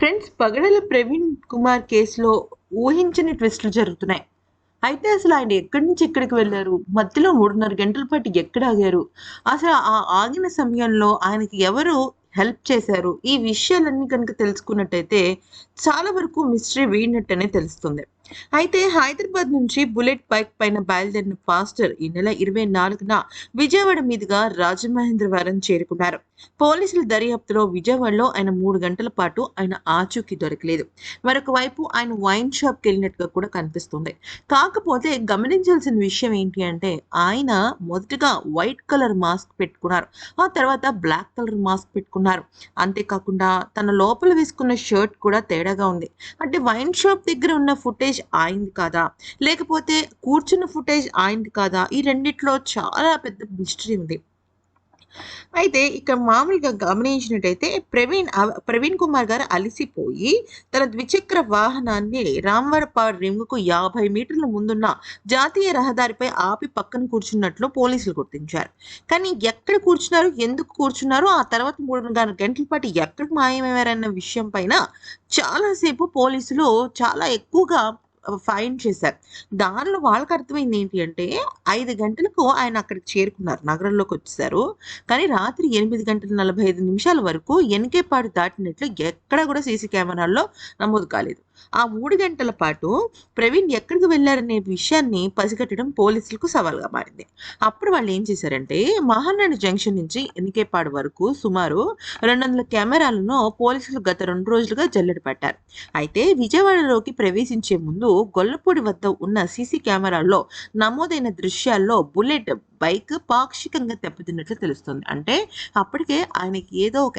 Friends పగడల Praveen Kumar కేసులో ఊహించని ట్విస్టులు జరుగుతున్నాయి. అయితే అసలు ఆయన ఎక్కడి నుంచి ఎక్కడికి వెళ్ళారు? మధ్యలో మూడున్నర గంటల పాటు ఎక్కడ ఆగారు? అసలు ఆ ఆగిన సమయంలో ఆయనకి ఎవరు హెల్ప్ చేశారు? ఈ విషయాలన్నీ కనుక తెలుసుకున్నట్టయితే చాలా వరకు మిస్టరీ వీడినట్టనే తెలుస్తుంది. అయితే హైదరాబాద్ నుంచి బుల్లెట్ బైక్ పైన బయలుదేరిన ఫాస్టర్ ఈ నెల ఇరవై నాలుగున విజయవాడ మీదుగా రాజమహేంద్రవరం చేరుకున్నారు. పోలీసుల దర్యాప్తులో విజయవాడలో ఆయన మూడు గంటల పాటు ఆయన ఆచూకీ దొరకలేదు. మరొక వైపు ఆయన వైన్ షాప్కి వెళ్ళినట్టుగా కూడా కనిపిస్తుంది. కాకపోతే గమనించాల్సిన విషయం ఏంటి అంటే ఆయన మొదటగా వైట్ కలర్ మాస్క్ పెట్టుకున్నారు. ఆ తర్వాత బ్లాక్ కలర్ మాస్క్ పెట్టుకున్నారు. అంతేకాకుండా తన లోపల వేసుకున్న షర్ట్ కూడా తేడాగా ఉంది. అంటే వైన్ షాప్ దగ్గర ఉన్న ఫుటేజ్ ఆయింది కాదా? లేకపోతే కూర్చున్న ఫుటేజ్ ఆయింది కాదా? ఈ రెండిట్లో చాలా పెద్ద మిస్టరీ ఉంది. అయితే ఇక్కడ మామూలుగా గమనించినట్టయితే ప్రవీణ్ ప్రవీణ్ కుమార్ గారు అలసిపోయి తన ద్విచక్ర వాహనాన్ని రామవరపాడు రింగుకు యాభై మీటర్ల ముందున్న జాతీయ రహదారిపై ఆపి పక్కన కూర్చున్నట్లు పోలీసులు గుర్తించారు. కానీ ఎక్కడ కూర్చున్నారు? ఎందుకు కూర్చున్నారు? ఆ తర్వాత మూడున్నర గంటల పాటు ఎక్కడ మాయమయ్యారన్న విషయం పైన చాలాసేపు పోలీసులు చాలా ఎక్కువగా ఫైన్ చేశారు. దానిలో వాళ్ళకి అర్థమైంది ఏంటి అంటే ఐదు గంటలకు ఆయన అక్కడికి చేరుకున్నారు నగరంలోకి వచ్చేసారు కానీ రాత్రి ఎనిమిది గంటల నలభై ఐదు నిమిషాల వరకు ఎనికేపాడు దాటినట్లు ఎక్కడ కూడా సీసీ కెమెరాల్లో నమోదు కాలేదు. ఆ మూడు గంటల పాటు ప్రవీణ్ ఎక్కడికి వెళ్ళారనే విషయాన్ని పసిగట్టడం పోలీసులకు సవాల్గా మారింది. అప్పుడు వాళ్ళు ఏం చేశారంటే మహానాడు జంక్షన్ నుంచి ఎన్నికేపాడు వరకు సుమారు రెండు వందల కెమెరాలను పోలీసులు గత రెండు రోజులుగా జల్లెడ పట్టారు. అయితే విజయవాడలోకి ప్రవేశించే ముందు గొల్లపూడి వద్ద ఉన్న సీసీ కెమెరాల్లో నమోదైన దృశ్యాల్లో బుల్లెట్ బైక్ పాక్షికంగా దెబ్బతిన్నట్లు తెలుస్తుంది. అంటే అప్పటికే ఆయనకి ఏదో ఒక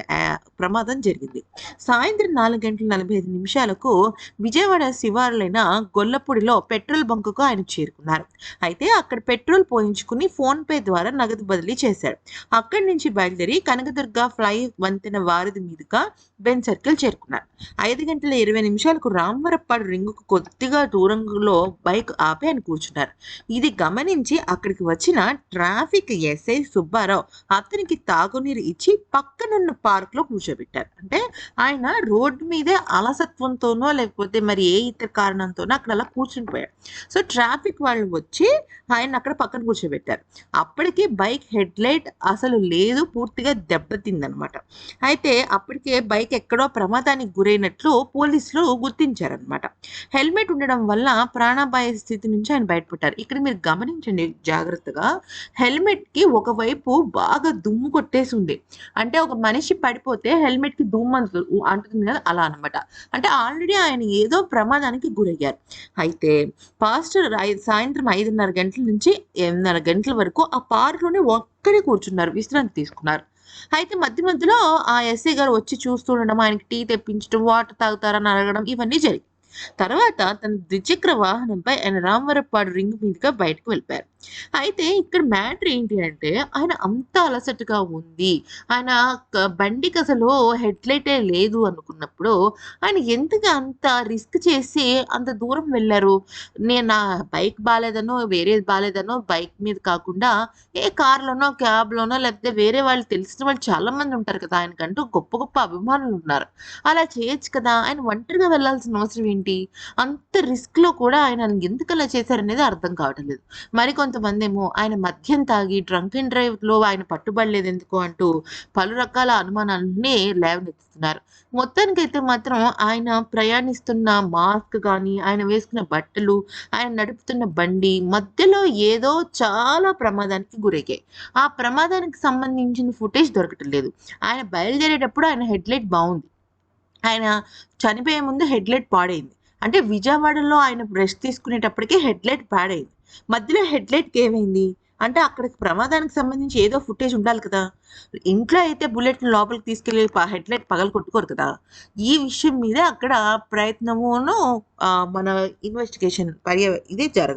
ప్రమాదం జరిగింది. సాయంత్రం నాలుగు గంటల నలభై ఐదు నిమిషాలకు విజయవాడ శివారులైన గొల్లపూడిలో పెట్రోల్ బంకుకు ఆయన చేరుకున్నారు. అయితే అక్కడ పెట్రోల్ పోయించుకుని ఫోన్ పే ద్వారా నగదు బదిలీ చేశారు అక్కడి నుంచి బయలుదేరి కనకదుర్గ ఫ్లై వంతెన వారధి మీదుగా బెన్ సర్కిల్ చేరుకున్నారు. ఐదు గంటల ఇరవై నిమిషాలకు రామవరప్పాడు రింగుకు కొద్దిగా దూరంలో బైక్ ఆపి అని కూర్చున్నారు. ఇది గమనించి అక్కడికి వచ్చిన ట్రాఫిక్ ఎస్ఐ సుబ్బారావు అతనికి తాగునీరు ఇచ్చి పక్కనున్న పార్క్లో కూర్చోబెట్టారు. అంటే ఆయన రోడ్డు మీదే అలసత్వంతోనో లేకపోతే మరి ఏ ఇతర కారణంతోనో అక్కడ అలా కూర్చునిపోయాడు సో ట్రాఫిక్ వాళ్ళు వచ్చి ఆయన అక్కడ పక్కన కూర్చోబెట్టారు. అప్పటికి బైక్ హెడ్ లైట్ అసలు లేదు పూర్తిగా దెబ్బతిందనమాట. అయితే అప్పటికే బైక్ ఎక్కడో ప్రమాదానికి గురైనట్లు పోలీసులు గుర్తించారనమాట హెల్మెట్ ఉండడం వల్ల ప్రాణాపాయ స్థితి నుంచి ఆయన బయటపడ్డారు. ఇక్కడ మీరు గమనించండి జాగ్రత్తగా. హెల్మెట్కి ఒకవైపు బాగా దుమ్ము కొట్టేసి ఉంది. అంటే ఒక మనిషి పడిపోతే హెల్మెట్కి దుమ్ము అంటు- అంటుంది కదా అలా అన్నమాట. అంటే ఆల్రెడీ ఆయన ఏదో ప్రమాదానికి గురయ్యారు. అయితే పాస్టర్ సాయంత్రం ఐదున్నర గంటల నుంచి ఎనిమిదిన్నర గంటల వరకు ఆ పార్క్లోనే ఒక్కడే కూర్చున్నారు. విశ్రాంతి తీసుకున్నారు. అయితే మధ్య మధ్యలో ఆ ఎస్ఐ గారు వచ్చి చూస్తుండడం ఆయనకి టీ తెప్పించడం వాటర్ తాగుతారని అడగడం ఇవన్నీ జరిగాయి. తర్వాత తన ద్విచక్ర వాహనంపై ఆయన రామవరపాడు రింగ్ మీదుగా బయటకు వెళ్ళిపోయారు. అయితే ఇక్కడ మ్యాటర్ ఏంటి అంటే ఆయన అంత అలసటగా ఉంది. ఆయన బండికి అసలు హెడ్ లైటే లేదు అనుకున్నప్పుడు ఆయన ఎందుకు అంత రిస్క్ చేసి అంత దూరం వెళ్ళారు? నేను నా బైక్ బాగాలేదనో వేరేది బాగాలేదనో బైక్ మీద కాకుండా ఏ కార్లోనో క్యాబ్లోనో లేకపోతే వేరే వాళ్ళు తెలిసిన వాళ్ళు చాలా మంది ఉంటారు కదా ఆయనకంటూ గొప్ప గొప్ప అభిమానులు ఉన్నారు. అలా చేయొచ్చు కదా ఆయన ఒంటరిగా వెళ్ళాల్సిన అవసరం ఏంటి? అంత రిస్క్లో కూడా ఆయన ఎందుకు అలా చేశారనేది అర్థం కావటం లేదు. మరి కొంతమంది ఏమో ఆయన మద్యం తాగి డ్రంక్ అండ్ డ్రైవ్లో ఆయన పట్టుబడలేదు ఎందుకు అంటూ పలు రకాల అనుమానాలన్నీ లేవనెత్తుతున్నారు. మొత్తానికైతే మాత్రం ఆయన ప్రయాణిస్తున్న మాస్క్ కానీ ఆయన వేసుకున్న బట్టలు ఆయన నడుపుతున్న బండి మధ్యలో ఏదో చాలా ప్రమాదానికి గురయ్యాయి. ఆ ప్రమాదానికి సంబంధించిన ఫుటేజ్ దొరకటం లేదు. ఆయన బయలుదేరేటప్పుడు ఆయన హెడ్లైట్ బాగుంది ఆయన చనిపోయే ముందు హెడ్లైట్ పాడైంది. అంటే విజయవాడలో ఆయన బ్రష్ తీసుకునేటప్పటికి హెడ్లైట్ పాడైంది. మధ్యలో హెడ్లైట్కి ఏమైంది? అంటే అక్కడికి ప్రమాదానికి సంబంధించి ఏదో ఫుటేజ్ ఉండాలి కదా. ఇంట్లో అయితే బుల్లెట్ లోపలికి తీసుకెళ్ళి హెడ్లైట్ పగలు కొట్టుకోరు కదా. ఈ విషయం మీద అక్కడ ప్రయత్నమును మన ఇన్వెస్టిగేషన్ పర్య ఇదే జరగాలి.